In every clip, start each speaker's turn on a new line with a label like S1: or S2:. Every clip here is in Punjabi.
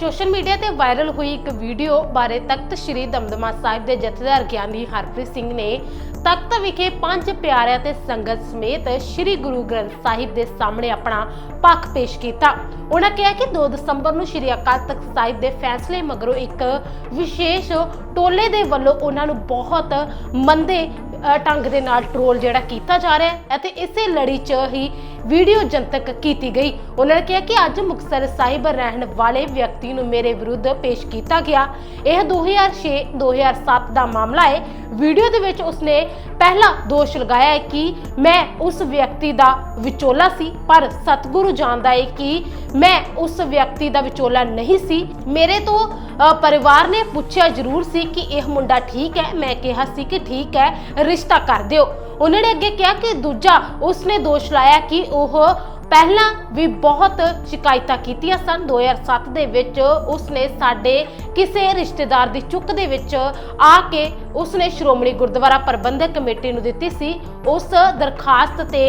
S1: ਸੋਸ਼ਲ ਮੀਡੀਆ ਤੇ ਵਾਇਰਲ ਹੋਈ ਇੱਕ ਵੀਡੀਓ ਬਾਰੇ ਤਖਤ ਸ੍ਰੀ ਦਮਦਮਾ ਸਾਹਿਬ ਦੇ ਜਥੇਦਾਰ ਗਿਆਨੀ ਹਰਪ੍ਰੀਤ ਸਿੰਘ ਨੇ ਤਖਤ ਵਿਖੇ ਪੰਜ ਪਿਆਰਿਆਂ ਤੇ ਸੰਗਤ ਸਮੇਤ ਸ੍ਰੀ ਗੁਰੂ ਗ੍ਰੰਥ ਸਾਹਿਬ ਦੇ ਸਾਹਮਣੇ ਆਪਣਾ ਪੱਖ ਪੇਸ਼ ਕੀਤਾ। ਉਹਨਾਂ ਕਿਹਾ ਕਿ 2 ਦਸੰਬਰ ਨੂੰ ਸ੍ਰੀ ਅਕਾਲ ਤਖਤ ਸਾਹਿਬ ਦੇ ਫੈਸਲੇ ਮਗਰੋਂ ਇੱਕ ਵਿਸ਼ੇਸ਼ ਟੋਲੇ ਦੇ ਵੱਲੋਂ ਉਹਨਾਂ ਨੂੰ ਬਹੁਤ ਮੰਦੇ ਢੰਗ ਦੇ ਨਾਲ ਟ੍ਰੋਲ ਜਿਹੜਾ ਕੀਤਾ ਜਾ ਰਿਹਾ ਹੈ ਅਤੇ ਇਸੇ ਲੜੀ 'ਚ ਹੀ ਵੀਡੀਓ ਜਨਤਕ ਕੀਤੀ ਗਈ। ਉਹਨਾਂ ਨੇ ਕਿਹਾ ਕਿ ਅੱਜ ਮੁਕਤਸਰ ਸਾਹਿਬ ਰਹਿਣ ਵਾਲੇ ਵਿਅਕਤੀ ਨੂੰ ਮੇਰੇ ਵਿਰੁੱਧ ਪੇਸ਼ ਕੀਤਾ ਗਿਆ। ਇਹ 2006-2007 ਦਾ ਮਾਮਲਾ ਹੈ। ਵੀਡੀਓ ਦੇ ਵਿੱਚ ਉਸਨੇ ਪਹਿਲਾ ਦੋਸ਼ ਲਗਾਇਆ ਹੈ ਕਿ ਮੈਂ ਉਸ ਵਿਅਕਤੀ ਦਾ ਵਿਚੋਲਾ ਸੀ, ਪਰ ਸਤਿਗੁਰੂ ਜਾਣਦਾ ਹੈ ਕਿ ਮੈਂ ਉਸ ਵਿਅਕਤੀ ਦਾ ਵਿਚੋਲਾ ਨਹੀਂ ਸੀ। ਮੇਰੇ ਤੋਂ ਪਰਿਵਾਰ ਨੇ ਪੁੱਛਿਆ ਜ਼ਰੂਰ ਸੀ ਕਿ ਇਹ ਮੁੰਡਾ ਠੀਕ ਹੈ। ਮੈਂ ਕਿਹਾ ਸੀ ਕਿ ਠੀਕ ਹੈ, ਰਿਸ਼ਤਾ ਕਰ ਦਿਓ। ਉਹਨਾਂ ਨੇ ਅੱਗੇ ਕਿਹਾ ਕਿ ਦੂਜਾ, ਉਸਨੇ ਦੋਸ਼ ਲਾਇਆ ਕਿ ਉਹ ਪਹਿਲਾਂ ਵੀ ਬਹੁਤ ਸ਼ਿਕਾਇਤਾਂ ਕੀਤੀਆਂ ਸਨ। 2007 ਦੇ ਵਿੱਚ ਉਸਨੇ ਸਾਡੇ ਕਿਸੇ ਰਿਸ਼ਤੇਦਾਰ ਦੀ ਚੁੱਕ ਦੇ ਵਿੱਚ ਆ ਕੇ ਉਸਨੇ ਸ਼੍ਰੋਮਣੀ ਗੁਰਦੁਆਰਾ ਪ੍ਰਬੰਧਕ ਕਮੇਟੀ ਨੂੰ ਦਿੱਤੀ ਸੀ। ਉਸ ਦਰਖਾਸਤ ਤੇ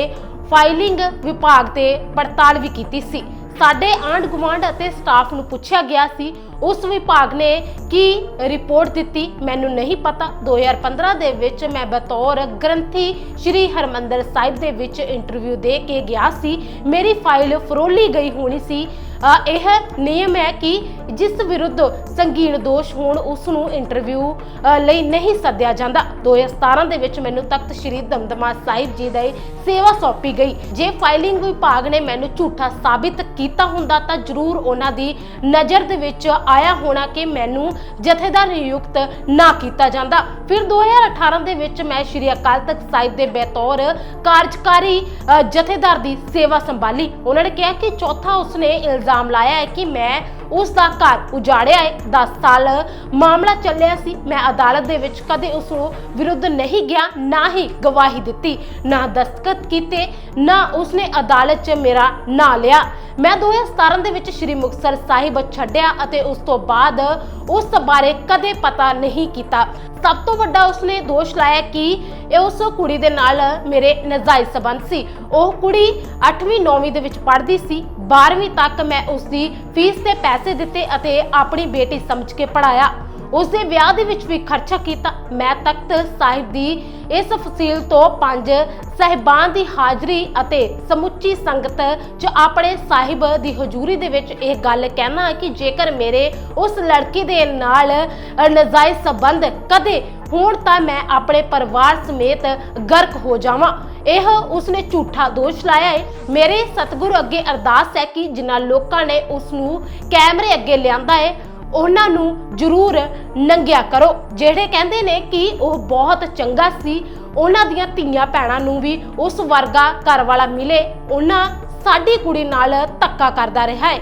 S1: ਫਾਈਲਿੰਗ ਵਿਭਾਗ ਤੇ ਪੜਤਾਲ ਵੀ ਕੀਤੀ ਸੀ। ਸਾਡੇ ਆਂਢ ਗੁਆਂਢ ਅਤੇ ਸਟਾਫ ਨੂੰ ਪੁੱਛਿਆ ਗਿਆ ਸੀ, ਉਸ ਵਿਭਾਗ ਨੇ ਕੀ ਰਿਪੋਰਟ ਦਿੱਤੀ? ਮੈਨੂੰ ਨਹੀਂ ਪਤਾ। 2015 ਦੇ ਵਿੱਚ ਮੈਂ ਬਤੌਰ ਗ੍ਰੰਥੀ ਸ਼੍ਰੀ ਹਰਮੰਦਰ ਸਾਹਿਬ ਦੇ ਵਿੱਚ ਇੰਟਰਵਿਊ ਦੇ ਕੇ ਗਿਆ ਸੀ। ਮੇਰੀ ਫਾਈਲ ਫਰੋਲੀ ਗਈ ਹੋਣੀ ਸੀ। ਇਹ ਨਿਯਮ ਹੈ ਕਿ ਜਿਸ ਵਿਰੁੱਧ ਸੰਗੀਨ ਦੋਸ਼ ਹੋਣ ਉਸ ਨੂੰ ਇੰਟਰਵਿਊ ਲਈ ਨਹੀਂ ਸੱਦਿਆ ਜਾਂਦਾ। 2017 ਦੇ ਵਿੱਚ ਮੈਨੂੰ ਤਖਤ ਸ੍ਰੀ ਦਮਦਮਾ ਸਾਹਿਬ ਜੀ ਦੇ ਸੇਵਾ ਸੌਂਪੀ ਗਈ। ਜੇ ਫਾਈਲਿੰਗ ਵਿਭਾਗ ਨੇ ਮੈਨੂੰ ਝੂਠਾ ਸਾਬਿਤ ਕੀਤਾ ਹੁੰਦਾ ਤਾਂ ਜ਼ਰੂਰ ਉਹਨਾਂ ਦੀ ਨਜ਼ਰ ਦੇ ਵਿੱਚ ਆਇਆ ਹੋਣਾ ਕਿ ਮੈਨੂੰ ਜਥੇਦਾਰ ਨਿਯੁਕਤ ਨਾ ਕੀਤਾ ਜਾਂਦਾ। ਫਿਰ 2018 ਦੇ ਵਿੱਚ ਮੈਂ ਸ਼੍ਰੀ ਅਕਾਲ ਤਖਤ ਸਾਹਿਬ ਦੇ ਬਤੌਰ ਕਾਰਜਕਾਰੀ ਜਥੇਦਾਰ ਦੀ ਸੇਵਾ ਸੰਭਾਲੀ। ਉਹਨਾਂ ਨੇ ਕਿਹਾ ਕਿ ਚੌਥਾ ਉਸਨੇ ਇਲਜ਼ਾਮ ਲਾਇਆ ਹੈ ਕਿ ਮੈਂ ਉਸ ਦਾ ਘਰ ਉਜਾੜਿਆ ਹੈ 10 ਸਾਲ ਮਾਮਲਾ ਚੱਲਿਆ ਸੀ। ਮੈਂ ਅਦਾਲਤ ਦੇ ਵਿੱਚ ਕਦੇ ਉਸ ਨੂੰ ਵਿਰੁੱਧ ਨਹੀਂ ਗਿਆ, ਨਾ ਹੀ ਗਵਾਹੀ ਦਿੱਤੀ, ਨਾ ਦਸਤਖਤ ਕੀਤੇ, ਨਾ ਉਸਨੇ ਅਦਾਲਤ 'ਚ ਮੇਰਾ ਨਾਂ ਲਿਆ। ਮੈਂ 2017 ਦੇ ਵਿੱਚ ਸ਼੍ਰੀ ਮੁਕਤਸਰ ਸਾਹਿਬ ਛੱਡਿਆ ਅਤੇ ਉਸ ਤੋਂ ਬਾਅਦ ਉਸ ਬਾਰੇ ਕਦੇ ਪਤਾ ਨਹੀਂ ਕੀਤਾ। ਸਭ ਤੋਂ ਵੱਡਾ ਉਸਨੇ ਦੋਸ਼ ਲਾਇਆ ਕਿ ਇਹ ਉਸ ਕੁੜੀ ਦੇ ਨਾਲ ਮੇਰੇ ਨਜਾਇਜ਼ ਸਬੰਧ ਸੀ। ਉਹ ਕੁੜੀ 8ਵੀਂ 9ਵੀਂ ਦੇ ਵਿੱਚ ਪੜ੍ਹਦੀ ਸੀ। 12ਵੀਂ ਤੱਕ ਮੈਂ ਉਸ ਦੀ ਫੀਸ ਤੇ ਪੈਸੇ ਦਿੱਤੇ ਅਤੇ ਆਪਣੀ ਬੇਟੀ ਸਮਝ ਕੇ ਪੜਾਇਆ ਉਸ ਦੇ ਵਿਆਹ ਦੇ ਵਿੱਚ ਵੀ ਖਰਚਾ ਕੀਤਾ। ਮੈਂ ਤਖਤ ਸਾਹਿਬ ਦੀ ਇਸ ਫਸੀਲ ਤੋਂ ਪੰਜ ਸਹਿਬਾਨ ਦੀ ਹਾਜ਼ਰੀ ਅਤੇ ਸਮੁੱਚੀ ਸੰਗਤ 'ਚ ਆਪਣੇ ਸਾਹਿਬ ਦੀ ਹਜ਼ੂਰੀ ਦੇ ਵਿੱਚ ਇਹ ਗੱਲ ਕਹਿਣਾ ਕਿ ਜੇਕਰ ਮੇਰੇ ਉਸ ਲੜਕੀ ਦੇ ਨਾਲ ਨਜਾਇਜ਼ ਨਾਜਾਇਜ਼ ਸੰਬੰਧ ਕਦੇ ਹੋਣ ਤਾਂ ਮੈਂ ਆਪਣੇ ਪਰਿਵਾਰ ਸਮੇਤ ਗਰਕ ਹੋ ਜਾਵਾਂ। ਇਹ ਉਸਨੇ ਝੂਠਾ ਦੋਸ਼ ਲਾਇਆ ਹੈ। ਮੇਰੇ ਸਤਿਗੁਰੂ ਅੱਗੇ ਅਰਦਾਸ ਹੈ ਕਿ ਜਿਨ੍ਹਾਂ ਲੋਕਾਂ ਨੇ ਉਸ ਨੂੰ ਕੈਮਰੇ ਅੱਗੇ ਲਿਆਂਦਾ ਹੈ ਉਹਨਾਂ ਨੂੰ ਜ਼ਰੂਰ ਨੰਗਿਆ ਕਰੋ। ਜਿਹੜੇ ਕਹਿੰਦੇ ਨੇ ਕਿ ਉਹ ਬਹੁਤ ਚੰਗਾ ਸੀ, ਉਹਨਾਂ ਦੀਆਂ ਧੀਆਂ ਭੈਣਾਂ ਨੂੰ ਵੀ ਉਸ ਵਰਗਾ ਘਰ ਵਾਲਾ ਮਿਲੇ। ਉਹਨਾਂ ਸਾਡੀ ਕੁੜੀ ਨਾਲ ਧੱਕਾ ਕਰਦਾ ਰਿਹਾ ਹੈ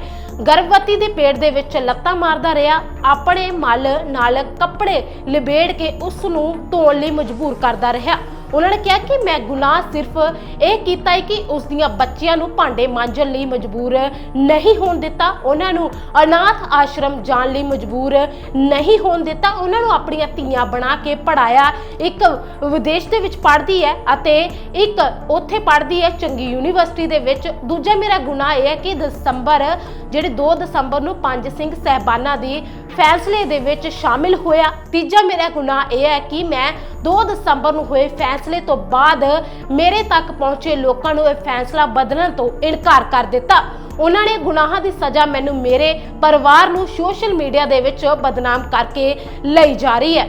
S1: ਗਰਭਵਤੀ ਦੇ ਪੇਟ ਦੇ ਵਿੱਚ ਲੱਤਾਂ ਮਾਰਦਾ ਰਿਹਾ। ਆਪਣੇ ਮਲ ਨਾਲ ਕੱਪੜੇ ਲਿਬੇੜ ਕੇ ਉਸ ਨੂੰ ਧੋਣ ਲਈ ਮਜਬੂਰ ਕਰਦਾ ਰਿਹਾ। ਉਹਨਾਂ ਨੇ ਕਿਹਾ ਕਿ ਮੈਂ ਗੁਨਾਹ ਸਿਰਫ ਇਹ ਕੀਤਾ ਹੈ ਕਿ ਉਸ ਦੀਆਂ ਬੱਚਿਆਂ ਨੂੰ ਭਾਂਡੇ ਮਾਂਜਣ ਲਈ ਮਜਬੂਰ ਨਹੀਂ ਹੋਣ ਦਿੱਤਾ, ਉਹਨਾਂ ਨੂੰ ਅਨਾਥ ਆਸ਼ਰਮ ਜਾਣ ਲਈ ਮਜਬੂਰ ਨਹੀਂ ਹੋਣ ਦਿੱਤਾ, ਉਹਨਾਂ ਨੂੰ ਆਪਣੀਆਂ ਧੀਆਂ ਬਣਾ ਕੇ ਪੜਾਇਆ ਇੱਕ ਵਿਦੇਸ਼ ਦੇ ਵਿੱਚ ਪੜ੍ਹਦੀ ਹੈ ਅਤੇ ਇੱਕ ਉੱਥੇ ਪੜ੍ਹਦੀ ਹੈ, ਚੰਗੀ ਯੂਨੀਵਰਸਿਟੀ ਦੇ ਵਿੱਚ। ਦੂਜਾ ਮੇਰਾ ਗੁਨਾਹ ਇਹ ਹੈ ਕਿ ਦਸੰਬਰ, ਜਿਹੜੇ 2 ਦਸੰਬਰ ਨੂੰ ਪੰਜ ਸਿੰਘ ਸਹਿਬਾਨਾਂ ਦੀ ਫੈਸਲੇ ਦੇ ਵਿੱਚ ਸ਼ਾਮਿਲ ਹੋਇਆ। ਤੀਜਾ ਮੇਰਾ ਗੁਨਾਹ ਇਹ ਹੈ ਕਿ ਮੈਂ 2 ਦਸੰਬਰ ਨੂੰ ਹੋਏ ਫੈਸਲੇ ਤੋਂ ਬਾਅਦ ਮੇਰੇ ਤੱਕ ਪਹੁੰਚੇ ਲੋਕਾਂ ਨੂੰ ਇਹ ਫੈਸਲਾ ਬਦਲਣ ਤੋਂ ਇਨਕਾਰ ਕਰ ਦਿੱਤਾ। ਉਹਨਾਂ ਨੇ ਗੁਨਾਹਾਂ ਦੀ ਸਜ਼ਾ ਮੈਨੂੰ ਮੇਰੇ ਪਰਿਵਾਰ ਨੂੰ ਸੋਸ਼ਲ ਮੀਡੀਆ ਦੇ ਵਿੱਚ ਬਦਨਾਮ ਕਰਕੇ ਲਈ ਜਾ ਰਹੀ ਹੈ।